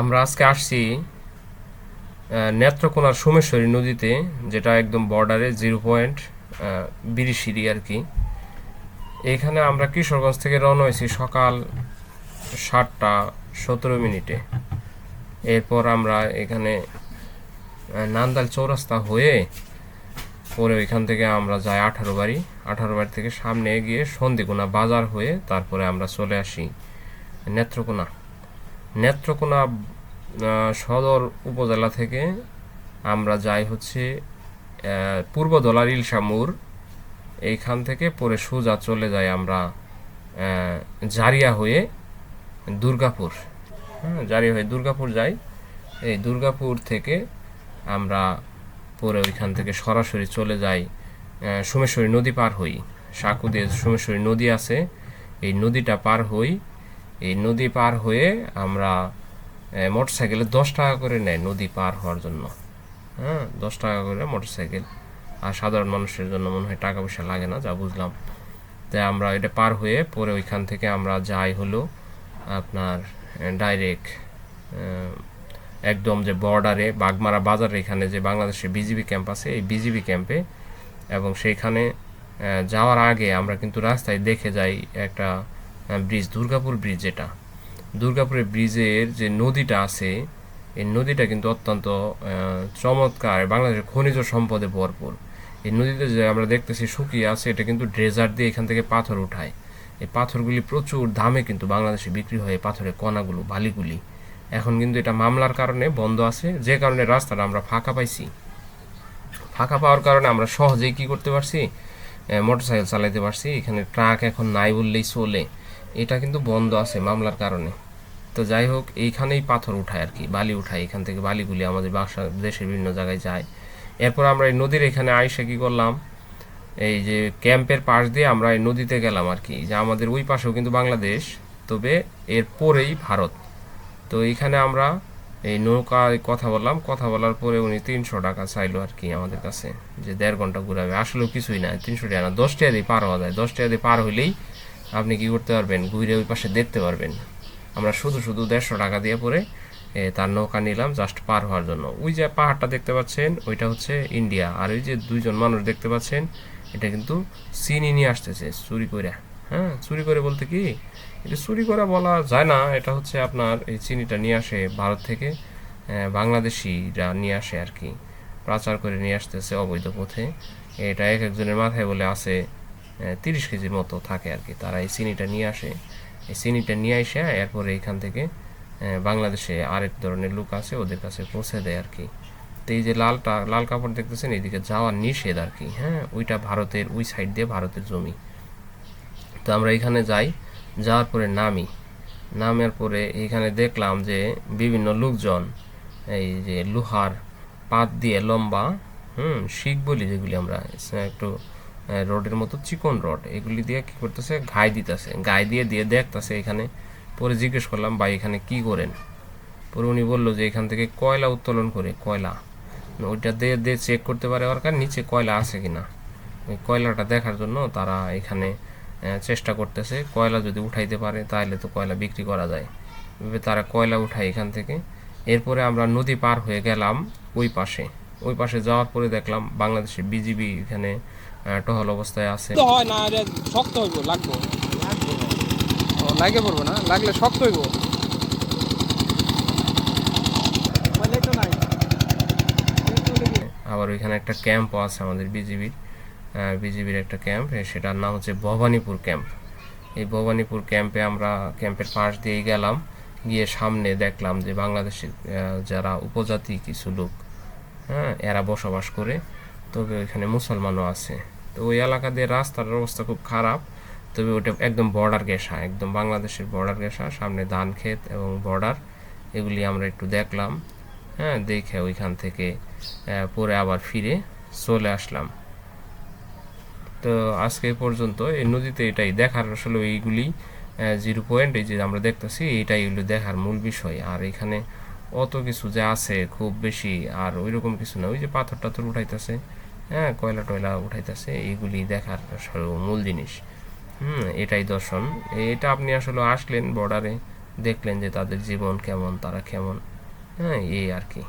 আমরা আজকে আসছি নেত্রকোনার সোমেশ্বরী নদীতে, যেটা একদম বর্ডারে জিরো পয়েন্ট বিরিশিরি আর কি। এখানে আমরা কিশোরগঞ্জ থেকে রওনা হয়েছি সকাল সাতটা সতেরো মিনিটে। এরপর আমরা এখানে নান্দাল চৌরাস্তা হয়ে পরে ওইখান থেকে আমরা যাই আঠারো বাড়ি আঠারো বাড়ি থেকে সামনে গিয়ে সন্ধিকোনা বাজার হয়ে তারপরে আমরা চলে আসি নেত্রকোনা। নেত্রকোনা সদর উপজেলা থেকে আমরা যাই হচ্ছে পূর্ব দলার ইলশামুর এইখান থেকে পরে সোজা চলে যাই আমরা জারিয়া হয়ে দুর্গাপুর। হ্যাঁ জারিয়া হয়ে দুর্গাপুর যাই। এই দুর্গাপুর থেকে আমরা পরে ওইখান থেকে সরাসরি চলে যাই সোমেশ্বরী নদী পার হই। সাঁকু দিয়ে সোমেশ্বরী নদী আছে। এই নদীটা পার হই এই নদী পার হয়ে আমরা মোটর সাইকেলে দশ টাকা করে নেয় নদী পার হওয়ার জন্য। হ্যাঁ দশ টাকা করে মোটর সাইকেল আর সাধারণ মানুষের জন্য মনে হয় টাকা পয়সা লাগে না, যা বুঝলাম। তাই আমরা এটা পার হয়ে পরে ওইখান থেকে আমরা যাই হলো আপনার ডাইরেক্ট একদম যে বর্ডারে বাগমারা বাজারে এখানে যে বাংলাদেশের বিজিবি ক্যাম্প আছে, এই বিজিবি ক্যাম্পে এবং সেইখানে যাওয়ার আগে আমরা কিন্তু রাস্তায় দেখে যাই একটা ব্রিজ দুর্গাপুর ব্রিজ যেটা। দুর্গাপুরের ব্রিজের যে নদীটা আছে, এই নদীটা কিন্তু অত্যন্ত চমৎকার, বাংলাদেশের খনিজ সম্পদে ভরপুর। এই নদীতে যে আমরা দেখতেছি শুকিয়ে আছে, এটা কিন্তু ড্রেজার দিয়ে এখান থেকে পাথর উঠায়। এই পাথরগুলি প্রচুর দামে কিন্তু বাংলাদেশে বিক্রি হয় পাথরের কণাগুলো, বালিগুলি। এখন কিন্তু এটা মামলার কারণে বন্ধ আছে, যে কারণে রাস্তাটা আমরা ফাঁকা পাইছি। ফাঁকা পাওয়ার কারণে আমরা সহজেই কি করতে পারছি? মোটরসাইকেল চালাতে পারছি। এখানে ট্রাক এখন নাই বললেই চলে। এটা কিন্তু বন্ধ আছে মামলার কারণে। তো যাই হোক এইখানেই পাথর উঠায় আর কি, বালি উঠায়। এখান থেকে বালিগুলি আমাদের বাসা, দেশের বিভিন্ন জায়গায় যায়। এরপর আমরা এই নদীর এখানে আইসে কী করলাম? এই যে ক্যাম্পের পাশ দিয়ে আমরা এই নদীতে গেলাম আর কি। যে আমাদের ওই পাশেও কিন্তু বাংলাদেশ, তবে এর পরেই ভারত। তো এইখানে আমরা এই নৌকায় কথা বললাম। কথা বলার পরে উনি তিনশো টাকা চাইলো আর কি আমাদের কাছে। যে দেড় ঘণ্টা ঘুরাবে। আসলেও কিছুই না তিনশো টাকা না, দশ টাকা দিয়ে পার হওয়া যায়। দশ টাকা দিয়ে পার হইলেই আপনি কি করতে পারবেন? ঘুরে ওই পাশে দেখতে পারবেন। আমরা শুধু শুধু দেড়শো টাকা দিয়ে পরে তার নৌকা নিলাম জাস্ট পার হওয়ার জন্য। ওই যে পাহাড়টা দেখতে পাচ্ছেন, ওইটা হচ্ছে ইন্ডিয়া আর ওই যে দুইজন মানুষ দেখতে পাচ্ছেন, এটা কিন্তু চিনি নিয়ে আসতেছে, চুরি করে হ্যাঁ চুরি করে বলতে কি? এটা চুরি করা বলা যায় না, এটা হচ্ছে আপনার এই চিনিটা নিয়ে আসে ভারত থেকে বাংলাদেশিরা নিয়ে আসে আর কি। পাচার করে নিয়ে আসতেছে অবৈধ পথে। এটা এক একজনের মাথায় বলে আছে তিরিশ কেজির মতো থাকে আর কি। তারা এই চিনিটা নিয়ে আসে। এই চিনিটা নিয়ে এসে এরপরে এইখান থেকে বাংলাদেশে আরেক ধরনের লোক আছে, ওদের কাছে পৌঁছে দেয় আর কি। তো এই যে লালটা, লাল কাপড় দেখতেছেন, এদিকে যাওয়ার নিষেধ আর কি হ্যাঁ? ওইটা ভারতের, ওই সাইড দিয়ে ভারতের জমি। তো আমরা এখানে যাই, যাওয়ার পরে নামি। নামার পরে এখানে দেখলাম যে বিভিন্ন লোকজন, এই যে লোহার পাত দিয়ে লম্বা, হুম, শিখ বলি যেগুলি আমরা একটু রডের মতো চিকন রড। এগুলি দিয়ে কি করতেছে? ঘাই দিতেছে। গায়ে দিয়ে দিয়ে দেখতেছে এখানে। পরে জিজ্ঞেস করলাম, ভাই, এখানে কি করেন? পরে উনি বলল যে, এখান থেকে কয়লা উত্তোলন করে, কয়লা। ওইটা দিয়ে দিয়ে চেক করতে পারে কারণ নিচে কয়লা আছে কিনা। ওই কয়লাটা দেখার জন্য তারা এখানে চেষ্টা করতেছে। কয়লা যদি উঠাইতে পারে, তাহলে তো কয়লা বিক্রি করা যায়। এভাবে তারা কয়লা উঠায় এখান থেকে। এরপরে আমরা নদী পার হয়ে গেলাম ওই পাশে। ওই পাশে যাওয়ার পরে দেখলাম বাংলাদেশের বিজিবি এখানে টহল অবস্থায় আছে। তো হয় না এটা শক্ত হইব লাগবো। লাগে পড়ব না? লাগলে শক্ত হইব। আবার ওইখানে একটা ক্যাম্পও আছে আমাদের বিজিবির। বিজিবির একটা ক্যাম্প সেটার নাম হচ্ছে ভবানীপুর ক্যাম্প এই ভবানীপুর ক্যাম্পে আমরা ক্যাম্পের পাশ দিয়ে গেলাম। গিয়ে সামনে দেখলাম যে বাংলাদেশের আহ, যারা উপজাতি কিছু লোক হ্যাঁ এরা বসবাস করে। তবে ওইখানে মুসলমানও আছে। তো ওই এলাকা দিয়ে রাস্তার অবস্থা খুব খারাপ। তবে ওটা একদম বর্ডার গেসা, একদম বাংলাদেশের বর্ডার গেসা, সামনে ধান ক্ষেত এবং বর্ডার এগুলি আমরা একটু দেখলাম। হ্যাঁ দেখে ওইখান থেকে পরে আবার ফিরে চলে আসলাম। তো আজকে পর্যন্ত, এই নদীতে এটাই দেখার আসলে এইগুলি জিরো পয়েন্ট এই যে আমরা দেখতেছি, এটাই এগুলো দেখার মূল বিষয়। আর এখানে অত কিছু যে আছে খুব বেশি, আর ওইরকম কিছু না। ওই যে পাথর টাথর উঠাইতেছে হ্যাঁ কয়লা টয়লা উঠাইতেছে এইগুলি দেখার মূল জিনিস। হুম, এটাই দর্শন। এটা আপনি আসলে আসলেন বর্ডারে দেখলেন যে তাদের জীবন কেমন, তারা কেমন। হ্যাঁ এই আর কি।